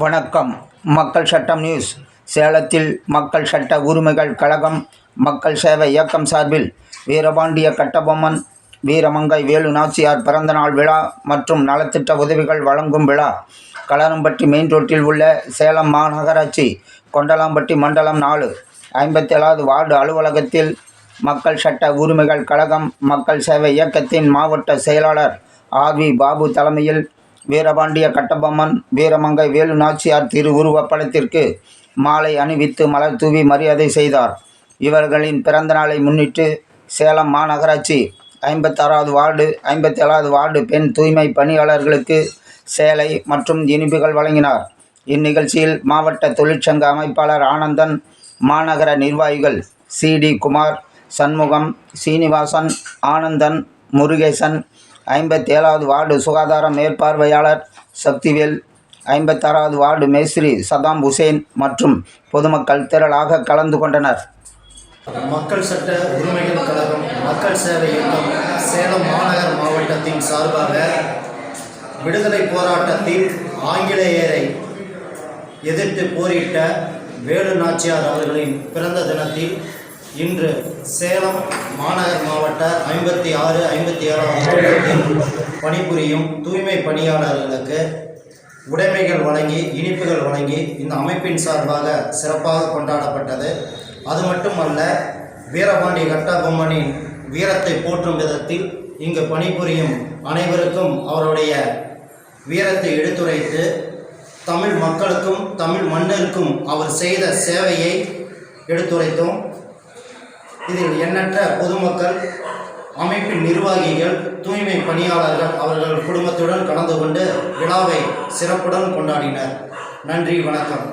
வணக்கம். மக்கள் சட்டம் நியூஸ். சேலத்தில் மக்கள் சட்ட உரிமைகள் கழகம் மக்கள் சேவை இயக்கம் சார்பில் வீரபாண்டிய கட்டபொம்மன் வீரமங்கை வேலு நாச்சியார் பிறந்தநாள் விழா மற்றும் நலத்திட்ட உதவிகள் வழங்கும் விழா. கலரம்பட்டி மெயின் ரோட்டில் உள்ள சேலம் மாநகராட்சி கொண்டலாம்பட்டி மண்டலம் நாலு. ஐம்பத்தேழாவது வார்டு அலுவலகத்தில் மக்கள் சட்ட உரிமைகள் கழகம் மக்கள் சேவை இயக்கத்தின் மாவட்ட செயலாளர் ஆர் வி பாபு தலைமையில் வீரபாண்டிய கட்டபொம்மன் வீரமங்கை வேலு நாச்சியார் திருவுருவப் படத்திற்கு மாலை அணிவித்து மலர் தூவி மரியாதை செய்தார். இவர்களின் பிறந்த நாளை முன்னிட்டு சேலம் மாநகராட்சி ஐம்பத்தாறாவது வார்டு ஐம்பத்தேழாவது வார்டு பெண் தூய்மை பணியாளர்களுக்கு சேலை மற்றும் இனிப்புகள் வழங்கினார். இந்நிகழ்ச்சியில் மாவட்ட தொழிற்சங்க அமைப்பாளர் ஆனந்தன் மாநகர நிர்வாகிகள் சி. டி. குமார் சண்முகம் சீனிவாசன் ஆனந்தன் முருகேசன் ஐம்பத்தேழாவது வார்டு சுகாதார மேற்பார்வையாளர் சக்திவேல் ஐம்பத்தாறாவது வார்டு மேஸ்திரி சதாம் ஹுசேன் மற்றும் பொதுமக்கள் திரளாக கலந்து கொண்டனர். மக்கள் சட்ட உரிமைகள் கழகம் மக்கள் சேவை இயக்கம் சேலம் மாநகர மாவட்டத்தின் சார்பாக விடுதலை போராட்டத்தில் ஆங்கிலேயரை எதிர்த்து போரிட்ட வேலு நாச்சியார் அவர்களின் பிறந்த தினத்தில் இன்று சேலம் மாநகர் மாவட்ட ஐம்பத்தி ஆறு ஐம்பத்தி ஏழாம் பணிபுரியும் தூய்மை பணியாளர்களுக்கு உடைமைகள் வழங்கி இனிப்புகள் வழங்கி இந்த அமைப்பின் சார்பாக சிறப்பாக கொண்டாடப்பட்டது. அது மட்டுமல்ல வீரபாண்டி கட்டபொம்மனின் வீரத்தை போற்றும் விதத்தில் இங்கு பணிபுரியும் அனைவருக்கும் அவருடைய வீரத்தை எடுத்துரைத்து தமிழ் மக்களுக்கும் தமிழ் மண்ணிற்கும் அவர் செய்த சேவையை எடுத்துரைத்தோம். இதில் எண்ணற்ற பொதுமக்கள் அமைப்பின் நிர்வாகிகள் தூய்மை பணியாளர்கள் அவர்கள் குடும்பத்துடன் கலந்து கொண்டு விழாவை சிறப்புடன் கொண்டாடினர். நன்றி வணக்கம்.